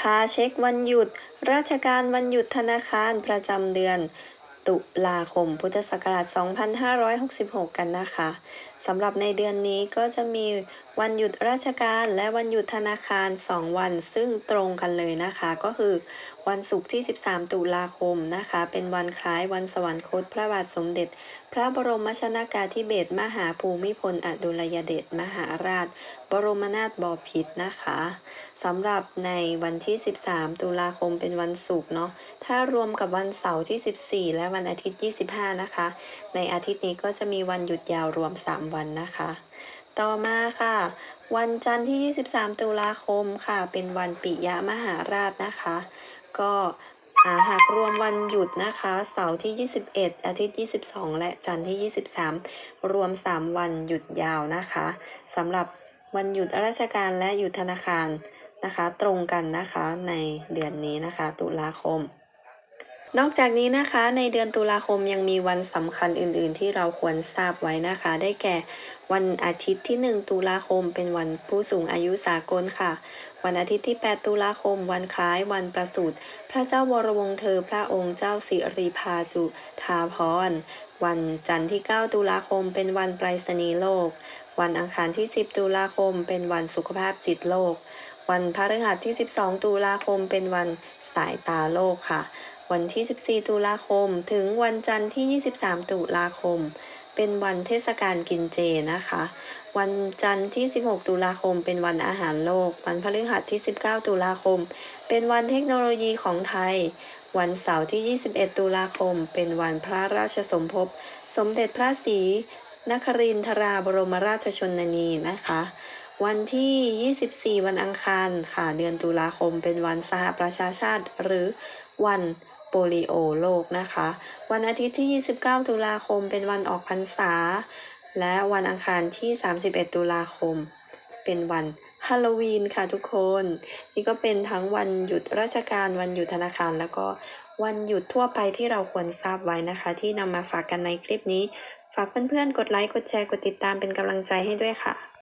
พาเช็ควันหยุด ราชการวันหยุดธนาคารประจำเดือน ตุลาคมพุทธศักราช 2566 กันนะคะสำหรับในเดือนนี้ก็จะมีวันหยุดราชการและวันหยุดธนาคาร 2 วันซึ่งตรงกันเลยนะคะ ก็คือ วันศุกร์ที่ 13 ตุลาคมนะคะ เป็นวันคล้ายวันสวรรคตพระบาทสมเด็จ พระบรมชนากาธิเบศรมหาภูมิพลอดุลยเดชมหาราช บรมนาถบพิตรนะคะ สำหรับในวันที่ 13 ตุลาคมเป็นวันศุกร์เนาะ ถ้ารวมกับวันเสาร์ที่ 14 และวันอาทิตย์ 25 นะคะ ในอาทิตย์นี้ก็จะมีวันหยุดยาวรวม 3 วันนะคะ ต่อมาค่ะ วันจันทร์ที่ 23 ตุลาคมค่ะ เป็นวันปิยมหาราชนะคะ ก็าหากรวมวันหยุดนะคะ เสาร์ที่ 21 อาทิตย์ 22 และจันทร์ที่ 23 รวม 3 วันหยุดยาวนะคะสำหรับวันหยุดราชการและหยุดธนาคาร นะคะ ตรงกันนะคะในเดือนนี้นะคะ ตุลาคม นอกจากนี้นะคะ ในเดือนตุลาคมยังมีวันสำคัญอื่น ๆ ที่เราควรทราบไว้นะคะ ได้แก่วันอาทิตย์ที่ 1 ตุลาคม เป็นวันผู้สูงอายุสากลค่ะ วันอาทิตย์ที่ 8 ตุลาคม วันคล้ายวันประสูติพระเจ้าวรวงเธอ พระองค์เจ้าสิริพาจุทาพรวันจันทร์ที่ 9 ตุลาคม เป็นวันไปรษณีย์โลก วันอังคารที่ 10 ตุลาคม เป็นวันสุขภาพจิตโลก วันพฤหัสที่ 12 ตุลาคมเป็นวันสายตาโลกค่ะ วันที่ 14 ตุลาคม ถึงวันจันทร์ที่ 23 ตุลาคม เป็นวันเทศกาลกินเจนะคะ วันจันทร์ที่ 16 ตุลาคม เป็นวันอาหารโลก วันพฤหัสที่ 19 ตุลาคม เป็นวันเทคโนโลยีของไทย วันเสาร์ที่ 21 ตุลาคม เป็นวันพระราชสมภพ สมเด็จพระศรีนครินทราบรมราชชนนีนะคะ วันที่ 24 วันอังคารค่ะ เดือนตุลาคมเป็นวันสหประชาชาติ หรือวันโปลิโอโลกนะคะ วันอาทิตย์ที่ 29 ตุลาคมเป็นวันออกพรรษา และวันอังคารที่ 31 ตุลาคม เป็นวันฮาโลวีนค่ะทุกคน นี่ก็เป็นทั้งวันหยุดราชการวันหยุดธนาคาร แล้วก็วันหยุดทั่วไปที่เราควรทราบไว้นะคะ ที่นำมาฝากกันในคลิปนี้ ฝากเพื่อนๆ กดไลค์ กดแชร์ กดติดตามเป็นกำลังใจให้ด้วยค่ะ